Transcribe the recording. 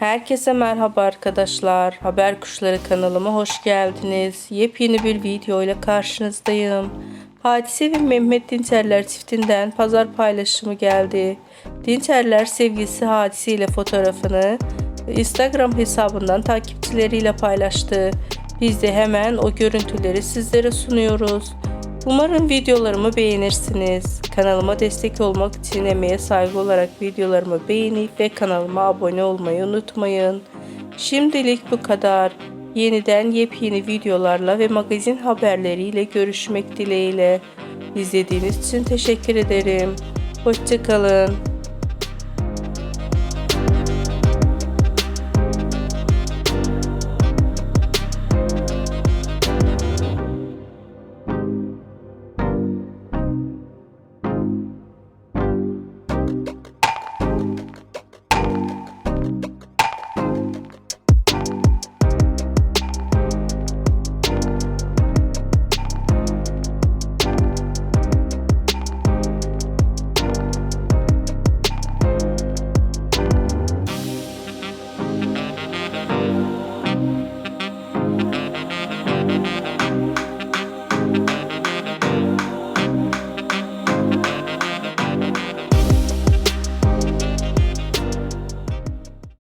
Herkese merhaba arkadaşlar. Haber Kuşları kanalıma hoş geldiniz. Yepyeni bir video ile karşınızdayım. Hadise ve Mehmet Dinçerler çiftinden pazar paylaşımı geldi. Dinçerler sevgilisi Hadise ile fotoğrafını Instagram hesabından takipçileriyle paylaştı. Biz de hemen o görüntüleri sizlere sunuyoruz. Umarım videolarımı beğenirsiniz. Kanalıma destek olmak için emeğe saygı olarak videolarımı beğenip ve kanalıma abone olmayı unutmayın. Şimdilik bu kadar. Yeniden yepyeni videolarla ve magazin haberleriyle görüşmek dileğiyle. İzlediğiniz için teşekkür ederim. Hoşçakalın.